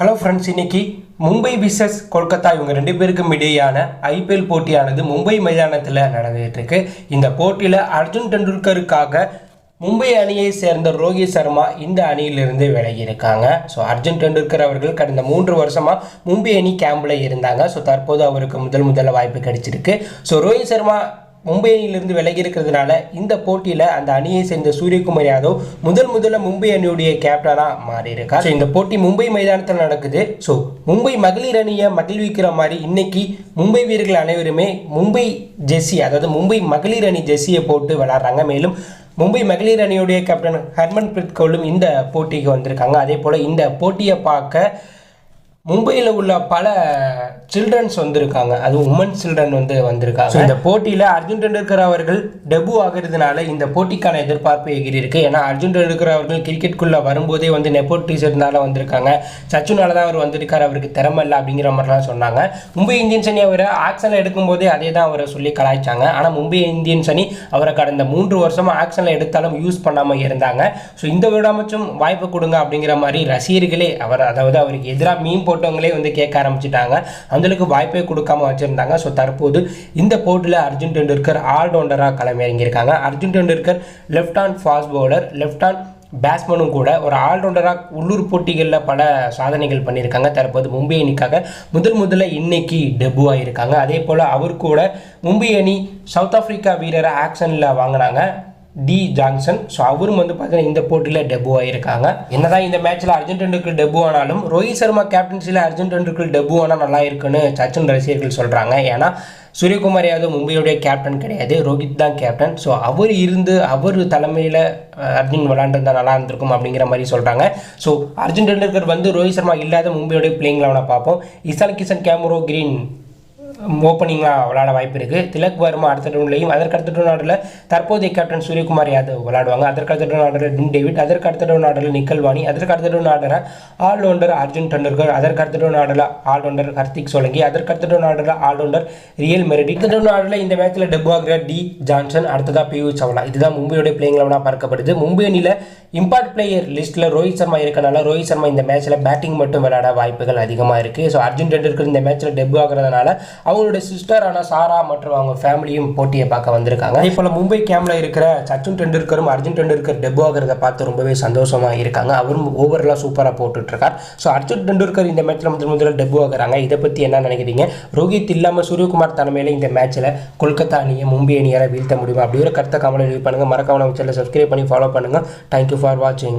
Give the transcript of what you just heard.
Hello friends இன்னைக்கு Mumbai versus Kolkata இவங்க ரெண்டு பேருக்கும் இடையான ஐபிஎல் போட்டியானது மும்பை மைதானத்தில் நடந்துகிட்டு இருக்கு இந்த போட்டியில் அர்ஜுன் டெண்டுல்கருக்காக மும்பை அணியை சேர்ந்த ரோஹித் சர்மா இந்த அணியிலிருந்து விலகி இருக்காங்க ஸோ அர்ஜுன் டெண்டுல்கர் அவர்கள் கடந்த மூன்று வருஷமாக மும்பை அணி கேம்பில் இருந்தாங்க. ஸோ தற்போது அவருக்கு முதல் முதல்ல வாய்ப்பு கிடைச்சிருக்கு. ஸோ ரோஹித் சர்மா மும்பை அணியிலிருந்து விலகி இருக்கிறதுனால இந்த போட்டியில் அந்த அணியை சேர்ந்த சூரியகுமார் யாதவ் முதல் முதல்ல மும்பை அணியுடைய கேப்டனாக மாறி இருக்கார் ஸோ இந்த போட்டி மும்பை மைதானத்தில் நடக்குது. ஸோ மும்பை மகளிர் அணியை மகிழ்விக்கிற மாதிரி இன்னைக்கு மும்பை வீரர்கள் அனைவருமே மும்பை ஜெர்சி அதாவது மும்பை மகளிர் அணி ஜெர்சியை போட்டு விளாட்றாங்க மேலும் மும்பை மகளிர் அணியுடைய கேப்டன் ஹர்மன் பிரீத் கவுலும் இந்த போட்டிக்கு வந்திருக்காங்க. அதே போல் இந்த போட்டியை பார்க்க மும்பையில் உள்ள பல சில்ட்ரன்ஸ் வந்திருக்காங்க. அது உமன் சில்ட்ரன் வந்து வந்திருக்காங்க. இந்த போட்டியில் அர்ஜுன் டெண்டுல்கர் அவர்கள் டெபு ஆகிறதுனால இந்த போட்டிக்கான எதிர்பார்ப்பு எகிரி இருக்கு ஏன்னா அர்ஜுன் டெண்டுல்கர் அவர்கள் கிரிக்கெட்டுக்குள்ளே வரும்போதே வந்து நெப்போட்டிசர்னால வந்திருக்காங்க. சச்சுனால தான் அவர் வந்திருக்காரு. அவருக்கு திறமை இல்லை அப்படிங்கிற மாதிரிலாம் சொன்னாங்க. மும்பை இந்தியன்ஸ் அணி அவரை ஆக்ஷனில் எடுக்கும்போதே அதே தான் அவரை சொல்லி கலாய்ச்சாங்க. ஆனால் மும்பை இந்தியன்ஸ் அணி அவரை கடந்த மூன்று வருஷமாக ஆக்ஷனில் எடுத்தாலும் யூஸ் பண்ணாமல் இருந்தாங்க. ஸோ இந்த விடாமச்சும் வாய்ப்பு கொடுங்க அப்படிங்கிற மாதிரி ரசிகர்களே அவர் அதாவது அவருக்கு எதிராக மீன் போட்டவங்களே வந்து கேட்க ஆரம்பிச்சிட்டாங்க. அந்தளவுக்கு வாய்ப்பே கொடுக்காம வச்சுருந்தாங்க. ஸோ தற்போது இந்த போட்டியில் அர்ஜுன் டெண்டுல்கர் ஆல்ரவுண்டராக களமிறங்கியிருக்காங்க. Arjun Tendulkar left hand fast bowler left hand பேட்ஸ்மேனும் கூட ஒரு ஆல்ரவுண்டராக உள்ளூர் போட்டிகளில் பல சாதனைகள் பண்ணியிருக்காங்க. தற்போது மும்பை அணிக்காக முதல் முதல்ல இன்னைக்கு டெபு ஆகியிருக்காங்க அதே போல் அவர் கூட மும்பை அணி சவுத் ஆப்பிரிக்கா வீரரை ஆக்ஷனில் வாங்கினாங்க. D Johnson. ஸோ அவரும் வந்து பார்த்தீங்கன்னா இந்த போட்டியில் டெபு ஆகியிருக்காங்க என்னதான் இந்த மேட்ச்சில் அர்ஜுன் டெபு ஆனாலும் ரோஹித் சர்மா கேப்டன்சியில் அர்ஜுன் டெபு ஆனால் நல்லா இருக்குன்னு சச்சின் ரசிகர்கள் சொல்கிறாங்க ஏன்னா சூரியகுமார் யாதவ் மும்பையுடைய கேப்டன் கிடையாது. ரோஹித் தான் கேப்டன் ஸோ அவர் இருந்து அவர் தலைமையில் அர்ஜுன் விளாண்டுருந்தா நல்லா இருந்திருக்கும் அப்படிங்கிற மாதிரி சொல்கிறாங்க ஸோ அர்ஜுன் டெண்டுல்கர் வந்து ரோஹித் சர்மா இல்லாத மும்பையோடைய பிளேயிங் லெவனை பார்ப்போம். Ishan Kishan Cameron Green. ஓப்பனிங்காக விளாட வாய்ப்பு இருக்குது திலக் வர்மா அடுத்த ரவுண்ட்லையும் அதற்கு அடுத்த ரவுண்ட் ஆர்டரில் தற்போதைய கேப்டன் சூரியகுமார் யாதவ் விளாடுவாங்க அதற்கு அடுத்த ரவுண்ட் ஆர்டரில் டிம் டேவிட் அதற்கு அடுத்த ரவுண்ட் ஆர்டரில் நிக்கல் வாணி அதற்கு அடுத்த ரவுண்ட் ஆர்டரில் ஆல்ரவுண்டர் அர்ஜுன் டெண்டுல்கர் அதற்கு அடுத்த ரவுண்ட் ஆர்டரில் ஆல்ரவுண்டர் ஹர்திக் சோலங்கி அதற்கு அடுத்த ரவுண்ட் ஆர்டரில் ஆல்ரவுண்டர் ரியல் மெரிட். அடுத்த ரவுண்ட் ஆர்டரில் இந்த மேட்ச்சில் டெபு ஆகிற டி ஜான்சன் அடுத்ததாக பியூ சவலா இதுதான் மும்பையோட பிளேயிங் லெவனாக பார்க்கப்படுது. மும்பை அணியில் இம்பார்ட் பிளேயர் லிஸ்ட்டில் ரோஹித் சர்மா இருக்கனால ரோஹித் சர்மா இந்த மேட்ச்சில் பேட்டிங் மட்டும் விளையாட வாய்ப்புகள் அதிகமாக இருக்குது ஸோ அர்ஜுன் டெண்டுல்கர் இந்த மேட்ச்சில் டெபு ஆகிறதுனால அவங்களோட சிஸ்டரான சாரா மற்றும் அவங்க ஃபேமிலியும் போட்டியை பார்க்க வந்திருக்காங்க. அதே போல் மும்பை கேமில் இருக்கிற சச்சின் டெண்டுல்கரும் அர்ஜுன் டெண்டுல்கர் டெபு ஆகிறத பார்த்து ரொம்பவே சந்தோஷமாக இருக்காங்க. அவரும் ஓவரெல்லாம் சூப்பராக போட்டுட்ருக்கார். ஸோ அர்ஜுன் டெண்டுல்கர் இந்த மேட்ச்சில் முதல் முதல்ல டெபு ஆகுறாங்க. இதை பற்றி என்ன நினைக்கிறீங்க? ரோஹித் இல்லாமல் சூரியகுமார் தலைமையில் இந்த மேட்ச்சில் கொல்கத்தா அணியை மும்பை அணியால் வீழ்த்த முடியுமா? அப்படி ஒரு கருத்தை கமலை லீவ் பண்ணுங்கள் மறக்காமல் சேனலை சப்ஸ்கிரைப் பண்ணி ஃபாலோ பண்ணுங்கள் தேங்க்யூ ஃபார் for watching